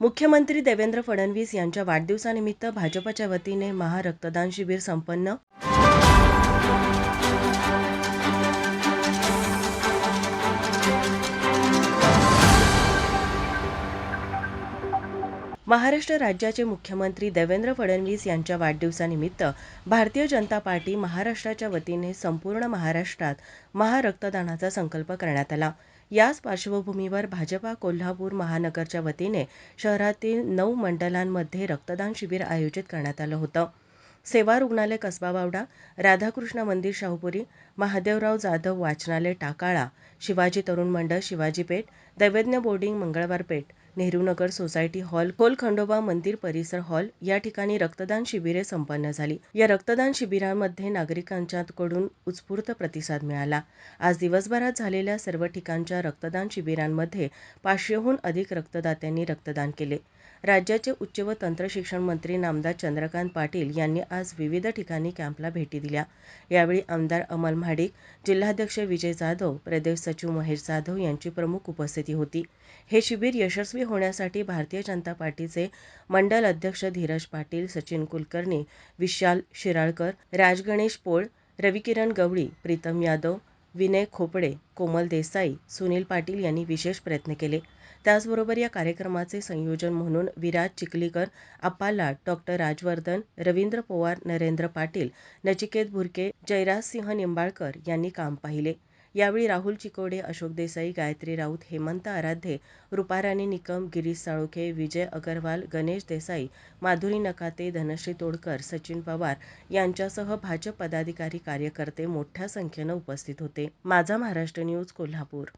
मुख्यमंत्री देवेंद्र फडणवीस यांच्या वाढदिवसानिमित्त भाजपच्या वतीने महारक्तदान शिबिर संपन्न. महाराष्ट्र राज्याचे मुख्यमंत्री देवेंद्र फडणवीस यांच्या वाढदिवसानिमित्त भारतीय जनता पार्टी महाराष्ट्राच्या वतीने संपूर्ण महाराष्ट्रात महारक्तदानाचा संकल्प करण्यात आला. याच पार्श्वभूमीवर भाजपा कोल्हापूर महानगरच्या वतीने शहरातील नऊ मंडलांमध्ये रक्तदान शिबिर आयोजित करण्यात आलं होतं. सेवा रुग्णालय कसबा बावडा राधाकृष्ण मंदिर शाहूपुरी महादेवराव जाधव वाचनालय टाकाळा शिवाजी तरुण मंडळ शिवाजी पेठ दैवज्ञ बोर्डिंग मंगळवार पेठ नेहरूनगर सोसायटी हॉल खोल खंडोबा मंदिर परिसर हॉल या ठिकाणी रक्तदान शिबिरे संपन्न झाली. या रक्तदान शिबिरांमध्ये नागरिकांच्याकडून उत्स्फूर्त प्रतिसाद मिळाला. आज दिवसभरात झालेल्या सर्व ठिकाणच्या रक्तदान शिबिरांमध्ये पाचशेहून अधिक रक्तदात्यांनी रक्तदान केले. राज्याचे उच्च व तंत्र शिक्षण मंत्री नामदार चंद्रकांत पाटील यांनी आज विविध ठिकाणी कॅम्पला भेटी दिल्या. यावेळी आमदार अमल म्हाडिक जिल्हाध्यक्ष विजय जाधव प्रदेश सचिव महेश जाधव यांची प्रमुख उपस्थिती होती. हे शिबिर यशस्वी होण्यासाठी भारतीय जनता पार्टीचे मंडल अध्यक्ष धीरज पाटील सचिन कुलकर्णी विशाल शिराळकर राजगणेश पोळ रविकिरण गवळी प्रीतम यादव विनय खोपडे कोमल देसाई सुनील पाटील यांनी विशेष प्रयत्न केले. त्याचबरोबर या कार्यक्रमाचे संयोजन म्हणून विराज चिखलीकर अप्पा लाड डॉक्टर राजवर्धन रवींद्र पोवार नरेंद्र पाटील नचिकेत भुरके जयराजसिंह निंबाळकर यांनी काम पाहिले. यावेळी राहुल चिकोडे अशोक देसाई गायत्री राऊत हेमंत आराध्ये रुपाराणी निकम गिरीश साळोखे विजय अगरवाल गणेश देसाई माधुरी नकाते धनश्री तोडकर सचिन पवार यांच्यासह भाजप पदाधिकारी कार्यकर्ते मोठ्या संख्येनं उपस्थित होते. माझा महाराष्ट्र न्यूज कोल्हापूर.